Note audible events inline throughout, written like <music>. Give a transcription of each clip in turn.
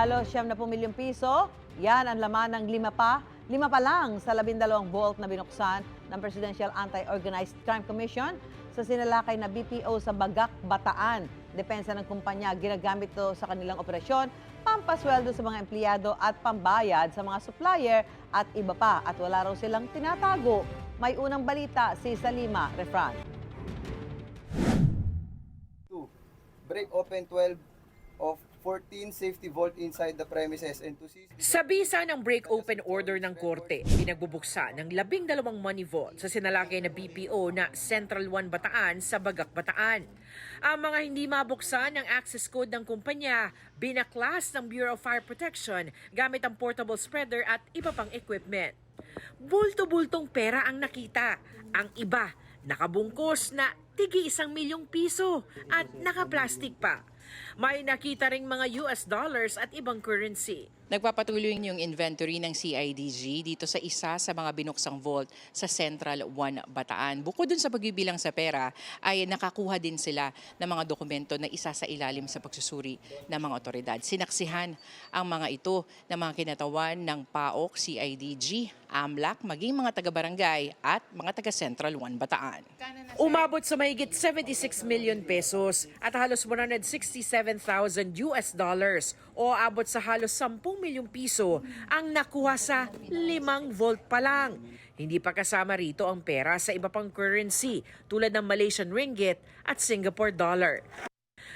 Halos siyam na milyong piso. Yan ang laman ng lima pa. Lima pa lang sa labindalawang vault na binuksan ng Presidential Anti-Organized Crime Commission sa sinalakay na BPO sa Bagak, Bataan. Depensa ng kumpanya, ginagamit ito sa kanilang operasyon, pampasweldo sa mga empleyado at pambayad sa mga supplier at iba pa. At wala raw silang tinatago. May unang balita si Salima Refran. Break open 12 of 14 safety vault inside the premises and to seize Sa bisa ng break-open order ng korte, pinagbubuksa ng labing dalawang money vault sa sinalakay na BPO na Central One Bataan sa Bagak Bataan. Ang mga hindi mabuksan ng access code ng kumpanya, binaklas ng Bureau of Fire Protection gamit ang portable spreader at iba pang equipment. Bulto-bultong pera ang nakita. Ang iba, nakabungkos na tigi isang milyong piso at nakaplastic pa. May nakita ring mga US dollars at ibang currency. Nagpapatuloy yung inventory ng CIDG dito sa isa sa mga binuksang vault sa Central 1 Bataan. Bukod dun sa pagbibilang sa pera, ay nakakuha din sila ng mga dokumento na isa sa ilalim sa pagsusuri ng mga otoridad. Sinaksihan ang mga ito ng mga kinatawan ng PAOK, CIDG, AMLAC, maging mga taga-barangay at mga taga-Central 1 Bataan. Umabot sa mahigit 76 million pesos at halos 167,000 US dollars o abot sa halos 10 milyong piso ang nakuha sa limang volt pa lang. Hindi pa kasama rito ang pera sa iba pang currency tulad ng Malaysian ringgit at Singapore dollar.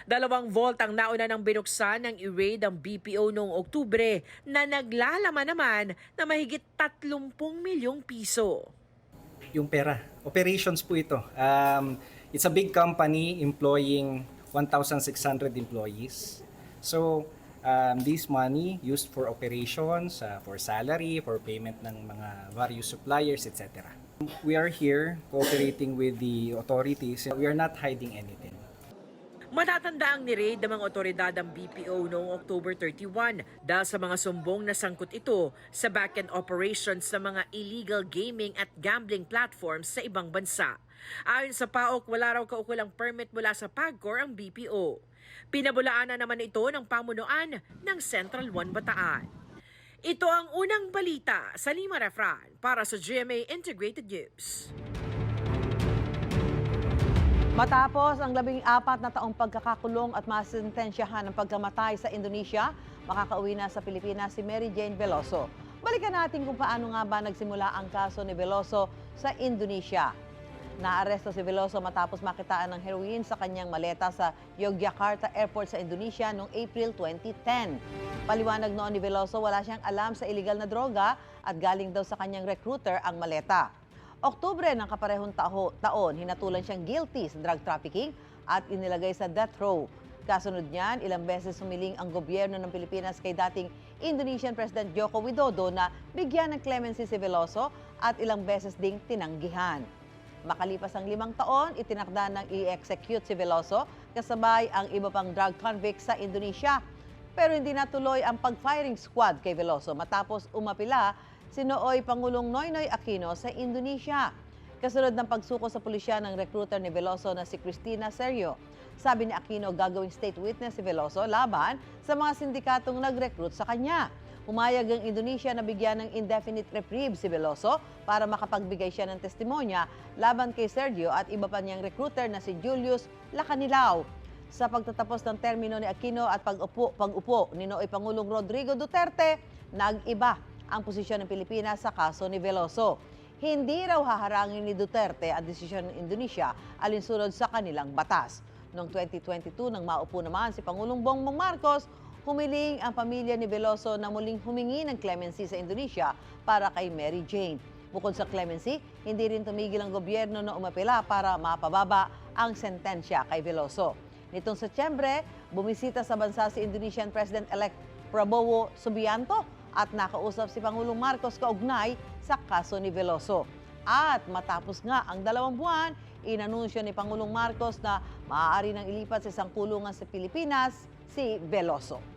Dalawang vault ang nauna ng binuksan ng i-raid ang BPO noong Oktubre na naglalaman naman na mahigit 30 milyong piso. yung pera. Operations po ito. Um, it's a big company employing 1,600 employees. So, um, this money used for operations, uh, for salary, for payment ng mga various suppliers, etc. We are here cooperating with the authorities. We are not hiding anything. Matatanda ang ni-raid ng mga otoridad ang BPO noong October 31 dahil sa mga sumbong na sangkot ito sa back-end operations ng mga illegal gaming at gambling platforms sa ibang bansa. Ayon sa PAOK, wala raw kaukulang permit mula sa PAGCOR ang BPO. Pinabulaan na naman ito ng pamunuan ng Central One Bataan. Ito ang unang balita sa Lima Refran para sa GMA Integrated News. Matapos ang labing apat na taong pagkakakulong at masintensyahan ng pagkamatay sa Indonesia, makakauwi na sa Pilipinas si Mary Jane Veloso. Balikan natin kung paano nga ba nagsimula ang kaso ni Veloso sa Indonesia. Naaresto si Veloso matapos makitaan ng heroin sa kanyang maleta sa Yogyakarta Airport sa Indonesia noong April 2010. Paliwanag noon ni Veloso wala siyang alam sa illegal na droga at galing daw sa kanyang recruiter ang maleta. Oktubre ng kaparehong taho, taon, hinatulan siyang guilty sa drug trafficking at inilagay sa death row. Kasunod niyan, ilang beses humiling ang gobyerno ng Pilipinas kay dating Indonesian President Joko Widodo na bigyan ng clemency si Veloso at ilang beses ding tinanggihan. Makalipas ang limang taon, itinakda ng i-execute si Veloso kasabay ang iba pang drug convicts sa Indonesia. Pero hindi natuloy ang pag-firing squad kay Veloso matapos umapila si Nooy Pangulong Noynoy Aquino sa Indonesia. Kasunod ng pagsuko sa pulisya ng recruiter ni Veloso na si Cristina Serio. Sabi ni Aquino gagawing state witness si Veloso laban sa mga sindikatong nag-recruit sa kanya. Umayag ang Indonesia na bigyan ng indefinite reprieve si Veloso para makapagbigay siya ng testimonya laban kay Sergio at iba pa niyang recruiter na si Julius Lacanilao. Sa pagtatapos ng termino ni Aquino at pag-upo, pag-upo ni Nooy Pangulong Rodrigo Duterte, nag-iba ang posisyon ng Pilipinas sa kaso ni Veloso. Hindi raw haharangin ni Duterte ang desisyon ng Indonesia alinsunod sa kanilang batas. Noong 2022, nang maupo naman si Pangulong Bongbong Marcos, humiling ang pamilya ni Veloso na muling humingi ng clemency sa Indonesia para kay Mary Jane. Bukod sa clemency, hindi rin tumigil ang gobyerno na umapila para mapababa ang sentensya kay Veloso. Nitong Setyembre, bumisita sa bansa si Indonesian President-elect Prabowo Subianto at nakausap si Pangulong Marcos kaugnay sa kaso ni Veloso. At matapos nga ang dalawang buwan, inanunsyo ni Pangulong Marcos na maaari nang ilipat sa isang kulungan sa Pilipinas si Veloso.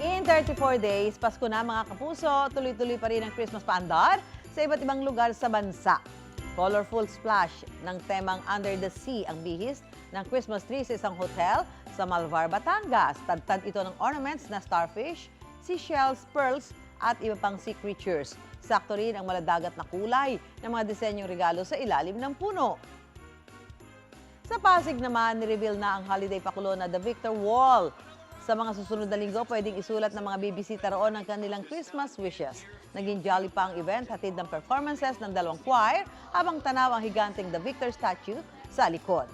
In 34 days, Pasko na mga kapuso, tuloy-tuloy pa rin ang Christmas paandar sa iba't ibang lugar sa bansa. Colorful splash ng temang Under the Sea ang bihis ng Christmas tree sa isang hotel sa Malvar, Batangas, tadtad ito ng ornaments na starfish, seashells, pearls at iba pang sea creatures. Sakto rin ang maladagat na kulay ng mga disenyong regalo sa ilalim ng puno. Sa Pasig naman, nireveal na ang holiday pakulo na The Victor Wall. Sa mga susunod na linggo, pwedeng isulat ng mga bibisita roon ang kanilang Christmas wishes. Naging jolly pa ang event, hatid ng performances ng dalawang choir habang tanaw ang higanting The Victor statue sa likod.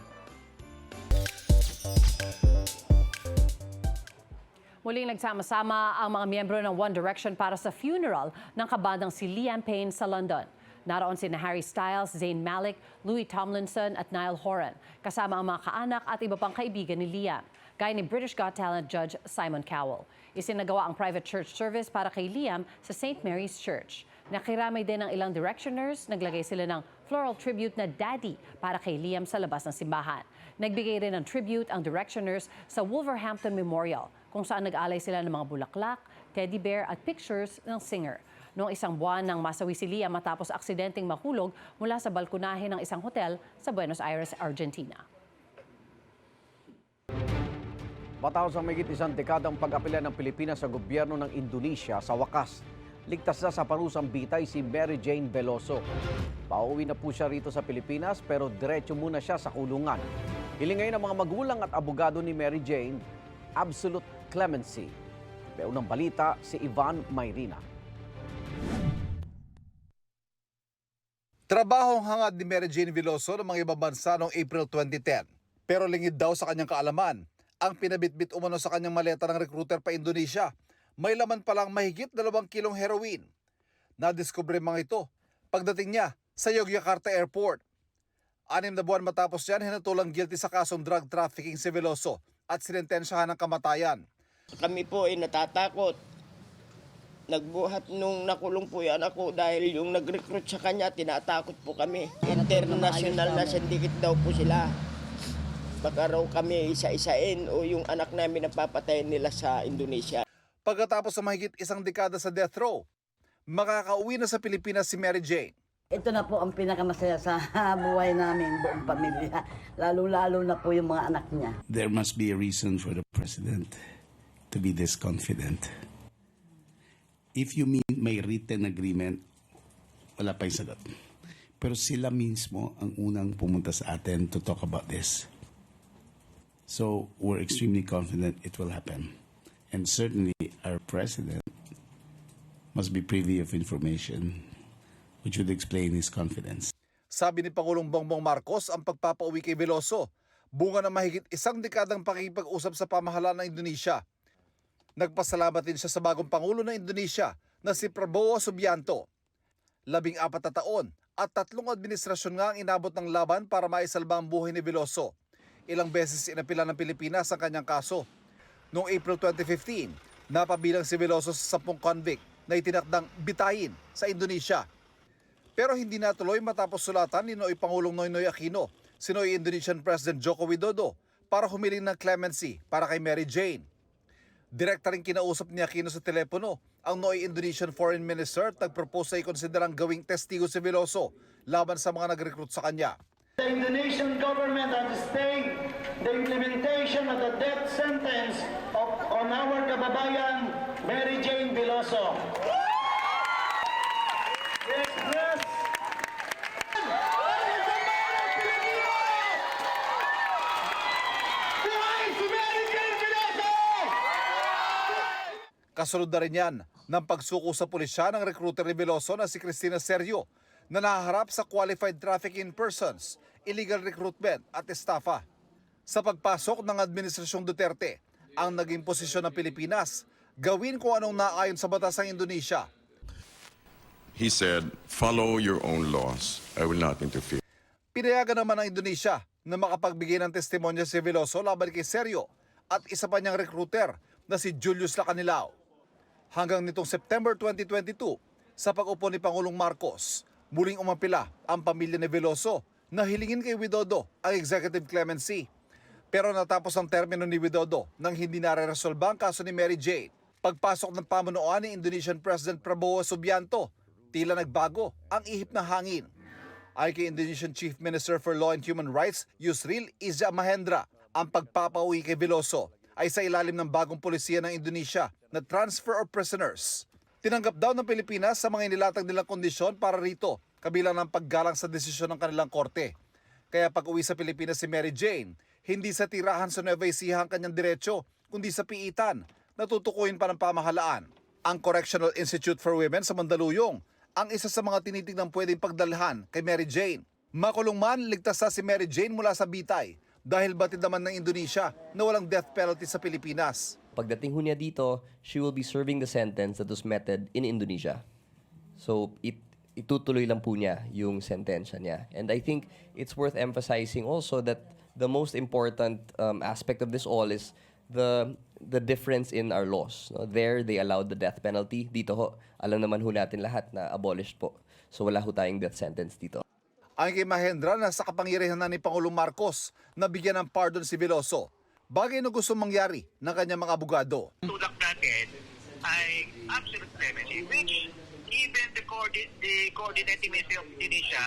Muling nagsama-sama ang mga miyembro ng One Direction para sa funeral ng kabandang si Liam Payne sa London. Naroon si Harry Styles, Zayn Malik, Louis Tomlinson at Niall Horan, kasama ang mga kaanak at iba pang kaibigan ni Liam, gaya ni British Got Talent Judge Simon Cowell. Isinagawa ang private church service para kay Liam sa St. Mary's Church. Nakiramay din ang ilang directioners, naglagay sila ng floral tribute na Daddy para kay Liam sa labas ng simbahan. Nagbigay rin ng tribute ang directioners sa Wolverhampton Memorial, kung saan nag-alay sila ng mga bulaklak, teddy bear at pictures ng singer. Noong isang buwan nang masawi si Liam matapos aksidenteng mahulog mula sa balkonahe ng isang hotel sa Buenos Aires, Argentina. Matapos ang mayigit isang dekadang pag-apela ng Pilipinas sa gobyerno ng Indonesia, sa wakas, ligtas na sa parusang bitay si Mary Jane Veloso. Pauwi na po siya rito sa Pilipinas pero diretso muna siya sa kulungan. Hiling ngayon ng mga magulang at abogado ni Mary Jane, absolute clemency. May unang balita si Ivan Mayrina. Trabahong hangad ni Mary Jane Veloso ng mga ibang bansa noong April 2010. Pero lingid daw sa kanyang kaalaman, ang pinabitbit umano sa kanyang maleta ng recruiter pa Indonesia, may laman palang mahigit dalawang kilong heroin. Nadiskubre mga ito pagdating niya sa Yogyakarta Airport. Anim na buwan matapos yan, hinatulang guilty sa kasong drug trafficking si Veloso at sinentensyahan ng kamatayan. Kami po ay natatakot. Nagbuhat nung nakulong po yung anak ko dahil yung nag-recruit sa kanya, tinatakot po kami. International na syndicate daw po sila. Baka raw kami isa-isain o yung anak namin ang papatayin nila sa Indonesia. Pagkatapos ng mahigit isang dekada sa death row, makakauwi na sa Pilipinas si Mary Jane. Ito na po ang pinakamasaya sa <laughs> buhay namin, buong pamilya. Lalo-lalo na po yung mga anak niya. there must be a reason for the president to be this confident. If you mean may written agreement, wala pa yung sagot. Pero sila mismo ang unang pumunta sa atin to talk about this. So we're extremely confident it will happen. And certainly our president must be privy of information which would explain his confidence. Sabi ni Pangulong Bongbong Marcos ang pagpapauwi kay Veloso, bunga ng mahigit isang dekadang pakikipag-usap sa pamahalaan ng Indonesia. Nagpasalamat din siya sa bagong Pangulo ng Indonesia na si Prabowo Subianto. Labing apat na taon at tatlong administrasyon nga ang inabot ng laban para maisalba ang buhay ni Veloso. Ilang beses inapila ng Pilipinas ang kanyang kaso. Noong April 2015, napabilang si Veloso sa 10 convict na itinakdang bitayin sa Indonesia. Pero hindi natuloy matapos sulatan ni Noy Pangulong Noynoy Aquino, si Noy Indonesian President Joko Widodo para humiling ng clemency para kay Mary Jane. Direkta rin kinausap ni Aquino sa telepono ang Noy Indonesian Foreign Minister at nagpropose na ikonsiderang gawing testigo si Veloso laban sa mga nag-recruit sa kanya. The Indonesian government has stayed the implementation of the death sentence of, on our kababayan Mary Jane Mary Jane Veloso! Kasunod na rin yan ng pagsuko sa pulisya ng recruiter ni Veloso na si Cristina Sergio na nahaharap sa qualified trafficking persons, illegal recruitment at estafa. Sa pagpasok ng Administrasyong Duterte, ang naging posisyon ng Pilipinas, gawin kung anong naayon sa batas ng Indonesia. He said, follow your own laws. I will not interfere. Pinayagan naman ng Indonesia na makapagbigay ng testimonya si Veloso laban kay Sergio at isa pa niyang recruiter na si Julius Lacanilao. Hanggang nitong September 2022, sa pag-upo ni Pangulong Marcos, muling umapila ang pamilya ni Veloso na hilingin kay Widodo ang executive clemency. Pero natapos ang termino ni Widodo nang hindi nare-resolba ang kaso ni Mary Jane. Pagpasok ng pamunuan ni Indonesian President Prabowo Subianto, tila nagbago ang ihip ng hangin. Ay kay Indonesian Chief Minister for Law and Human Rights, Yusril Izzah Mahendra, Ang pagpapauwi kay Veloso ay sa ilalim ng bagong polisiya ng Indonesia na transfer of prisoners. Tinanggap daw ng Pilipinas sa mga inilatag nilang kondisyon para rito, kabilang ng paggalang sa desisyon ng kanilang korte. Kaya pag uwi sa Pilipinas si Mary Jane, hindi sa tirahan sa Nueva Ecija ang kanyang diretsyo, kundi sa piitan, natutukuyin pa ng pamahalaan. Ang Correctional Institute for Women sa Mandaluyong, ang isa sa mga tinitignan pwedeng pagdalhan kay Mary Jane. Makulong man, ligtas na si Mary Jane mula sa bitay dahil batid naman ng Indonesia na walang death penalty sa Pilipinas. Pagdating ho niya dito, she will be serving the sentence that was meted in Indonesia. So, it, itutuloy lang po niya yung sentensya niya. And I think it's worth emphasizing also that the most important um, aspect of this all is the the difference in our laws. No? There, they allowed the death penalty. Dito ho, alam naman ho natin lahat na abolished po. So, wala ho tayong death sentence dito. Ang kay Mahendra na sa kapangyarihan na ni Pangulong Marcos na bigyan ng pardon si Veloso. Bagay na gusto mangyari ng kanyang mga abogado. tulak natin ay absolute clemency, which even the, coordi- the coordinating ministry of Indonesia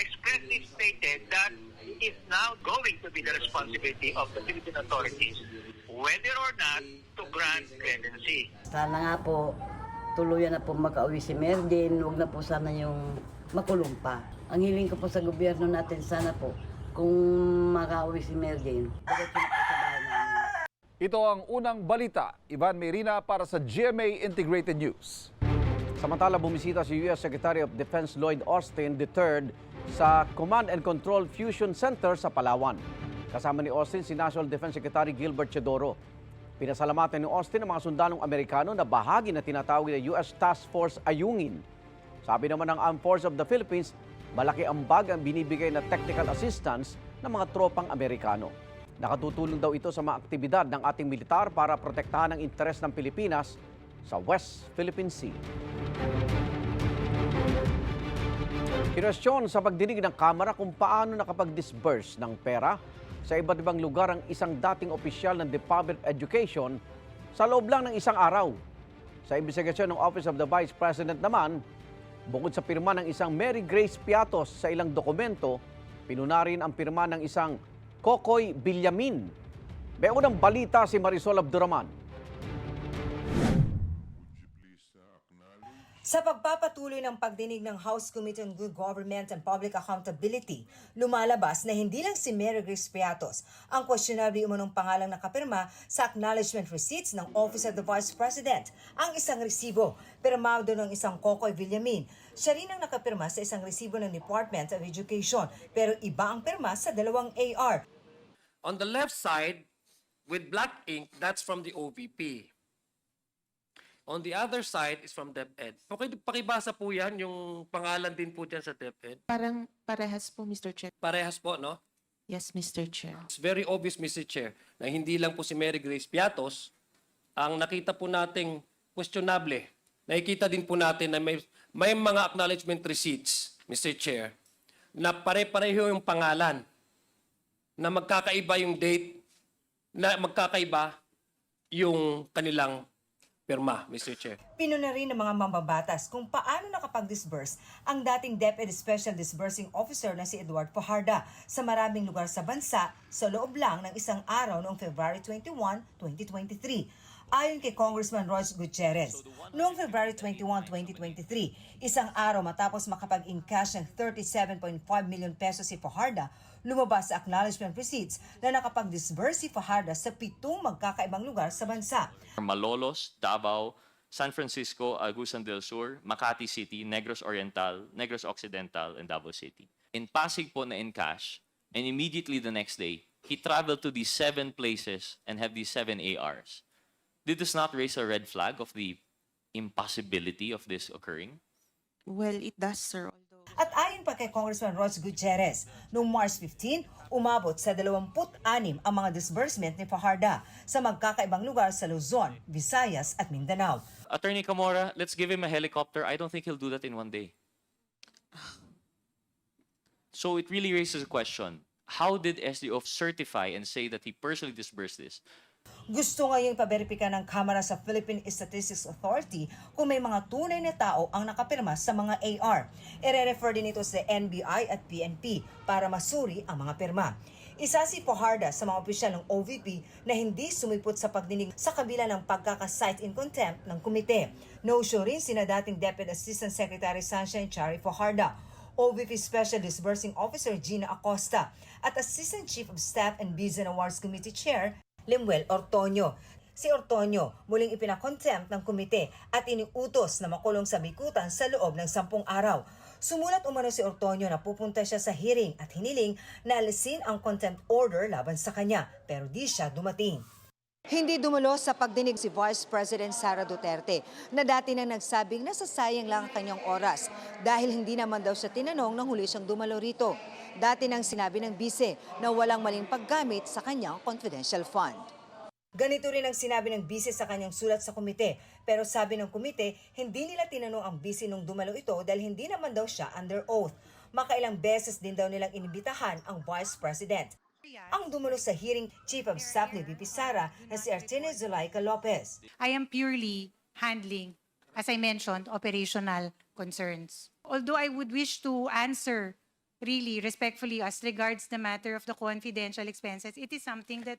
expressly stated that it is now going to be the responsibility of the Philippine authorities whether or not to grant clemency. Sana nga po, tuluyan na po makauwi si Merdin. Huwag na po sana yung makulong pa. Ang hiling ko po sa gobyerno natin, sana po, kung makauwi si Merdin, diretso na po. Ito ang unang balita. Ivan Merina para sa GMA Integrated News. Samantala, bumisita si U.S. Secretary of Defense Lloyd Austin III sa Command and Control Fusion Center sa Palawan. Kasama ni Austin si National Defense Secretary Gilbert Chedoro. Pinasalamatan ni Austin ang mga sundalong Amerikano na bahagi na tinatawag na U.S. Task Force Ayungin. Sabi naman ng Armed Force of the Philippines, malaki ang bag ang binibigay na technical assistance ng mga tropang Amerikano. Nakatutulong daw ito sa mga aktibidad ng ating militar para protektahan ang interes ng Pilipinas sa West Philippine Sea. Kinwestiyon sa pagdinig ng Kamara kung paano nakapag-disburse ng pera sa iba't ibang lugar ang isang dating opisyal ng Department of Education sa loob lang ng isang araw. Sa investigasyon ng Office of the Vice President naman, bukod sa pirma ng isang Mary Grace Piatos sa ilang dokumento, pinuna rin ang pirma ng isang Kokoy Bilyamin. May unang balita si Marisol Abduraman. Sa pagpapatuloy ng pagdinig ng House Committee on Good Government and Public Accountability, lumalabas na hindi lang si Mary Grace Piatos ang questionable umunong pangalang nakapirma sa acknowledgement receipts ng Office of the Vice President. Ang isang resibo, pirmado ng isang Kokoy Villamin. Siya rin ang nakapirma sa isang resibo ng Department of Education, pero iba ang pirma sa dalawang AR. On the left side, with black ink, that's from the OVP. On the other side is from DepEd. Okay, pakibasa po yan, yung pangalan din po dyan sa DepEd. Parang parehas po, Mr. Chair. Parehas po, no? Yes, Mr. Chair. It's very obvious, Mr. Chair, na hindi lang po si Mary Grace Piatos ang nakita po nating questionable. Nakikita din po natin na may, may mga acknowledgement receipts, Mr. Chair, na pare-pareho yung pangalan, na magkakaiba yung date, na magkakaiba yung kanilang pirma, Mr. Chair. Pinuna rin ng mga mambabatas kung paano nakapag-disburse ang dating DepEd Special Disbursing Officer na si Edward Fajarda sa maraming lugar sa bansa sa loob lang ng isang araw noong February 21, 2023. Ayon kay Congressman Royce Gutierrez, noong February 21, 2023, isang araw matapos makapag-encash ng 37.5 million pesos si Fajarda, lumabas sa acknowledgement receipts na nakapag-disburse si Fajarda sa pitong magkakaibang lugar sa bansa. Malolos, Davao, San Francisco, Agusan del Sur, Makati City, Negros Oriental, Negros Occidental, and Davao City. In Pasig po na in cash, and immediately the next day, he traveled to these seven places and have these seven ARs. Did this not raise a red flag of the impossibility of this occurring? Well, it does, sir. At ayon pa kay Congressman Ross Gutierrez, noong March 15, umabot sa 26 ang mga disbursement ni Fajarda sa magkakaibang lugar sa Luzon, Visayas at Mindanao. Attorney Camora, let's give him a helicopter. I don't think he'll do that in one day. So it really raises a question. How did SDOF certify and say that he personally disbursed this? Gusto ngayong paberipika ng Kamara sa Philippine Statistics Authority kung may mga tunay na tao ang nakapirma sa mga AR. Ire-refer din ito sa NBI at PNP para masuri ang mga pirma. Isa si Fajarda sa mga opisyal ng OVP na hindi sumipot sa pagdinig sa kabila ng pagkakasight in contempt ng komite. No-show rin sina dating Deputy Assistant Secretary Sunshine Chari Fajarda, OVP Special Disbursing Officer Gina Acosta, at Assistant Chief of Staff and Bids Awards Committee Chair Lemuel Ortonio. Si Ortonio muling ipinakontempt ng komite at iniutos na makulong sa bikutan sa loob ng sampung araw. Sumulat umano si Ortonio na pupunta siya sa hearing at hiniling na alisin ang contempt order laban sa kanya pero di siya dumating. Hindi dumalo sa pagdinig si Vice President Sara Duterte na dati nang nagsabing nasasayang lang ang kanyang oras dahil hindi naman daw siya tinanong nang huli siyang dumalo rito. Dati nang sinabi ng bise na walang maling paggamit sa kanyang confidential fund. Ganito rin ang sinabi ng bise sa kanyang sulat sa komite. Pero sabi ng komite, hindi nila tinanong ang bise nung dumalo ito dahil hindi naman daw siya under oath. Makailang beses din daw nilang inibitahan ang Vice President. Ang dumalo sa hearing Chief of Staff ni VP Sara na si Artine Zulaika Lopez. I am purely handling, as I mentioned, operational concerns. Although I would wish to answer really respectfully as regards the matter of the confidential expenses, it is something that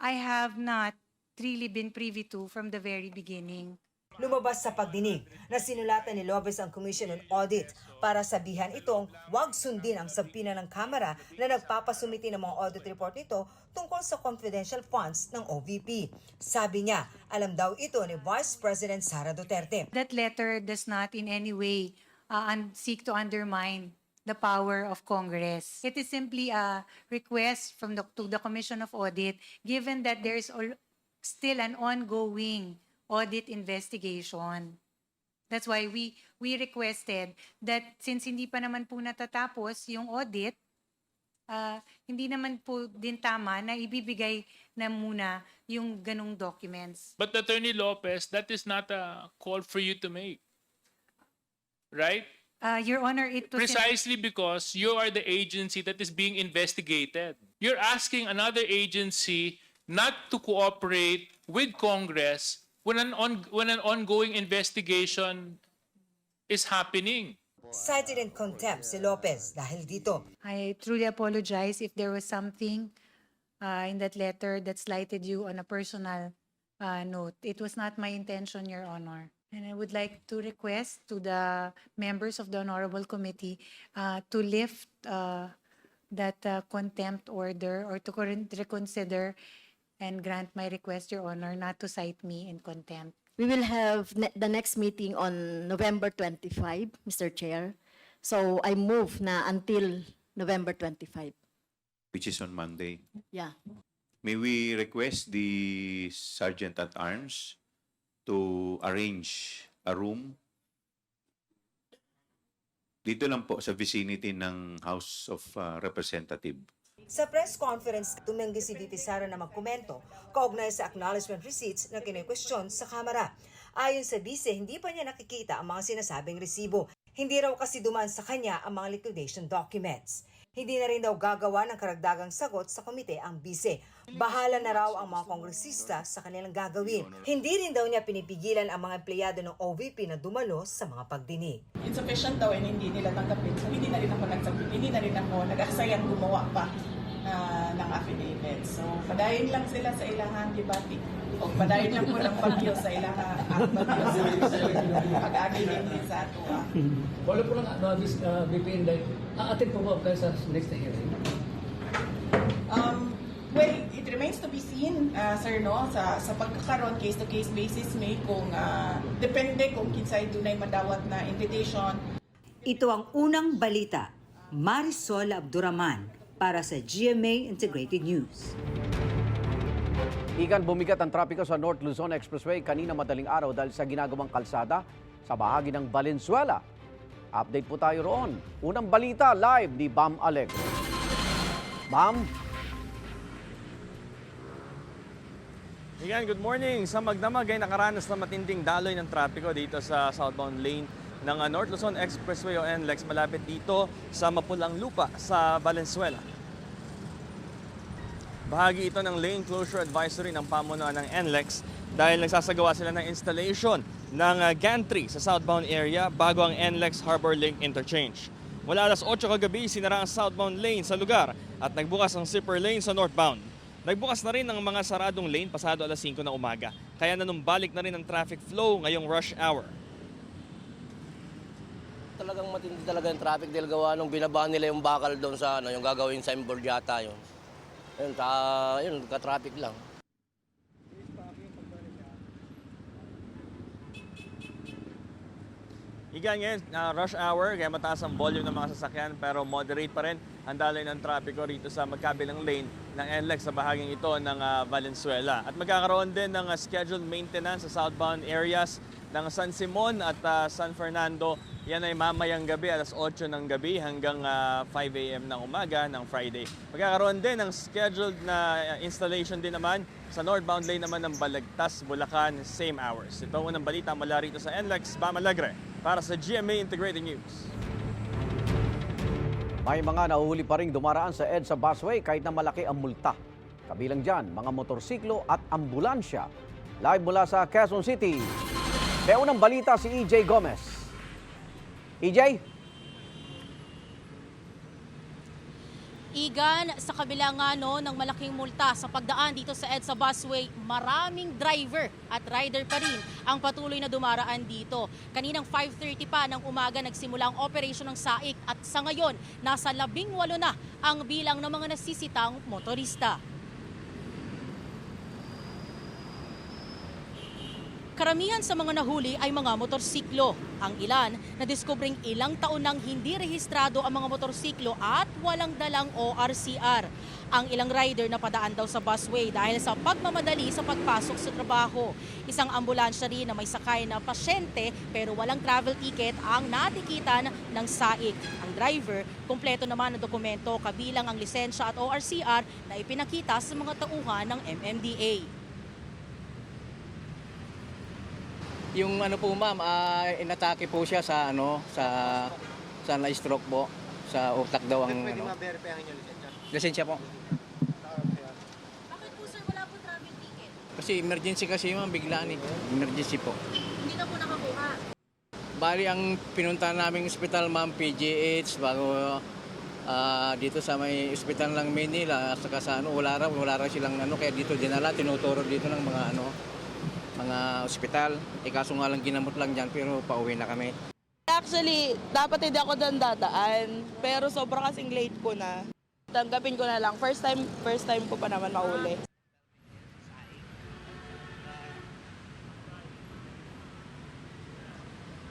I have not really been privy to from the very beginning. Lumabas sa pagdinig na sinulatan ni Lopez ang Commission on Audit para sabihan itong wag sundin ang sabpina ng Kamara na nagpapasumiti ng mga audit report nito tungkol sa confidential funds ng OVP. Sabi niya, alam daw ito ni Vice President Sara Duterte. That letter does not in any way uh, seek to undermine the power of Congress. It is simply a request from the, to the Commission of Audit, given that there is al- still an ongoing audit investigation. That's why we we requested that since hindi pa naman po natatapos yung audit, ah, hindi naman po din tama na ibibigay na muna yung ganong documents. But Attorney Lopez, that is not a call for you to make. Right? Uh, Your Honor, it was... Precisely because you are the agency that is being investigated. You're asking another agency not to cooperate with Congress when an, on, when an ongoing investigation is happening. Cited in contempt si Lopez dahil dito. I truly apologize if there was something uh, in that letter that slighted you on a personal uh, note. It was not my intention, Your Honor. And I would like to request to the members of the Honorable Committee uh, to lift uh, that uh, contempt order or to current- reconsider and grant my request, Your Honor, not to cite me in contempt. We will have ne- the next meeting on November 25, Mr. Chair. So I move na until November 25. which is on Monday. Yeah. May we request the Sergeant at Arms to arrange a room dito lang po sa vicinity ng House of uh, Representative. Sa press conference, tumanggi si VP Sara na magkomento kaugnay sa acknowledgement receipts na kinikwestiyon sa Kamara. Ayon sa bise, hindi pa niya nakikita ang mga sinasabing resibo. Hindi raw kasi duman sa kanya ang mga liquidation documents. Hindi na rin daw gagawa ng karagdagang sagot sa komite ang bise. Bahala na raw ang mga kongresista sa kanilang gagawin. Hindi rin daw niya pinipigilan ang mga empleyado ng OVP na dumalo sa mga pagdinig. insufficient daw and hindi nila tanggapin. So hindi na rin ako nagsabit, hindi na rin ako nag-asayang gumawa pa na ng affidavit. So padayon lang sila sa ilahang debate. O padayon lang po ng bagyo sa ilahang ang bagyo sa pag-agi din sa ato. ah. Wala po lang this uh, VP Inday. Aatin po ba kayo sa next hearing? Um, well, remains to be seen, uh, sir, no, sa, sa pagkakaroon, case-to-case basis may kung ah, depende kung kinsay dunay madawat na invitation Ito ang unang balita. Marisol Abduraman para sa GMA Integrated News. Ikan bumigat ang trapiko sa North Luzon Expressway kanina madaling araw dahil sa ginagawang kalsada sa bahagi ng Valenzuela. Update po tayo roon. Unang balita live ni Bam Alec. Bam, Igan, good morning. Sa Magdamag ay nakaranas na matinding daloy ng trapiko dito sa southbound lane ng uh, North Luzon Expressway o NLEX malapit dito sa Mapulang Lupa sa Valenzuela. Bahagi ito ng lane closure advisory ng pamunuan ng NLEX dahil nagsasagawa sila ng installation ng uh, gantry sa southbound area bago ang NLEX Harbor Link Interchange. Mula alas 8 kagabi, sinara ang southbound lane sa lugar at nagbukas ang zipper lane sa northbound. Nagbukas na rin ang mga saradong lane pasado alas 5 na umaga. Kaya nanumbalik na rin ang traffic flow ngayong rush hour. Talagang matindi talaga yung traffic dahil gawa nung binaba nila yung bakal doon sa ano, yung gagawin signboard yata yun. Yun, ta, yun, ka-traffic lang. Iga ngayon, na rush hour, kaya mataas ang volume ng mga sasakyan pero moderate pa rin ang daloy ng trapiko rito sa magkabilang lane ng NLEX sa bahaging ito ng ah, Valenzuela. At magkakaroon din ng ah, scheduled maintenance sa southbound areas ng San Simon at ah, San Fernando. Yan ay mamayang gabi, alas 8 ng gabi hanggang ah, 5 a.m. ng umaga ng Friday. Magkakaroon din ng scheduled na installation din naman sa northbound lane naman ng Balagtas, Bulacan, same hours. Ito ang unang balita mula rito sa NLEX, Bam Alegre, para sa GMA Integrated News. May mga nahuhuli pa rin dumaraan sa EDSA busway kahit na malaki ang multa. Kabilang dyan, mga motorsiklo at ambulansya. Live mula sa Quezon City. May unang balita si EJ Gomez. EJ? Igan, sa kabila nga no, ng malaking multa sa pagdaan dito sa EDSA busway, maraming driver at rider pa rin ang patuloy na dumaraan dito. Kaninang 5.30 pa ng umaga nagsimula ang operasyon ng SAIC at sa ngayon, nasa labing walo na ang bilang ng mga nasisitang motorista. Karamihan sa mga nahuli ay mga motorsiklo. Ang ilan, nadiskubring ilang taon nang hindi rehistrado ang mga motorsiklo at walang dalang ORCR. Ang ilang rider na padaan daw sa busway dahil sa pagmamadali sa pagpasok sa trabaho. Isang ambulansya rin na may sakay na pasyente pero walang travel ticket ang natikitan ng SAIC. Ang driver, kumpleto naman ang dokumento kabilang ang lisensya at ORCR na ipinakita sa mga tauhan ng MMDA. Yung ano po ma'am, ah, inatake po siya sa ano, sa sa na-stroke po, sa utak daw ang ano. ma-verify ang inyong lisensya? Lisensya po. Bakit po sir wala po travel ticket? Kasi emergency kasi ma'am, biglaan eh. Emergency po. Hindi na po nakakuha. Bali ang pinunta naming ospital ma'am, PGH, bago ah, dito sa may ospital ng Manila, at saka sa ano, wala raw, wala raw silang ano, kaya dito dinala, tinuturo dito ng mga ano, mga ospital. Eh kaso nga lang ginamot lang dyan, pero pauwi na kami. Actually, dapat hindi ako doon dadaan. Pero sobrang kasing late ko na. Tanggapin ko na lang. First time, first time ko pa naman mauli.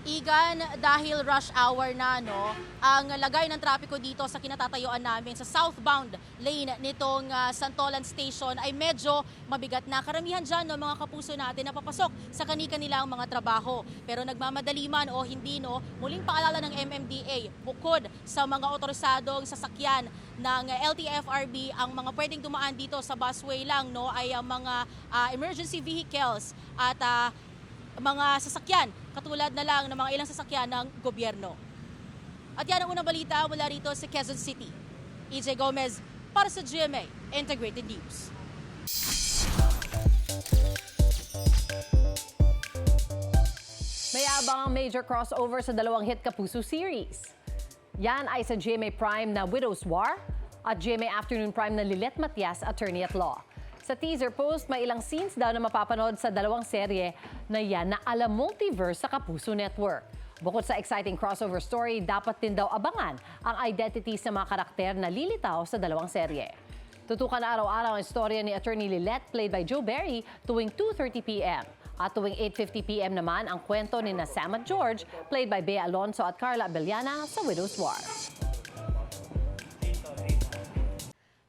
Igan, dahil rush hour na, no, ang lagay ng trapiko dito sa kinatatayuan namin sa southbound lane nitong ah, Santolan Station ay medyo mabigat na. Karamihan dyan, no, mga kapuso natin na papasok sa kani-kanilang mga trabaho. Pero nagmamadali man o hindi, no, muling paalala ng MMDA, bukod sa mga otorisadong sasakyan ng LTFRB, ang mga pwedeng dumaan dito sa busway lang, no, ay ang mga ah, emergency vehicles at ah, mga sasakyan, katulad na lang ng mga ilang sasakyan ng gobyerno. At yan ang unang balita mula rito sa Quezon City. EJ Gomez para sa GMA Integrated News. May abang ang major crossover sa dalawang hit Kapuso series. Yan ay sa GMA Prime na Widow's War at GMA Afternoon Prime na Lilet Matias, Attorney at Law. Sa teaser post, may ilang scenes daw na mapapanood sa dalawang serye na yan na ala multiverse sa Kapuso Network. Bukod sa exciting crossover story, dapat din daw abangan ang identity sa mga karakter na lilitaw sa dalawang serye. Tutukan na araw-araw ang istorya ni Attorney Lilette played by Joe Berry tuwing 2.30pm. At tuwing 8.50pm naman ang kwento ni na Sam at George played by Bea Alonso at Carla Abellana sa Widow's War.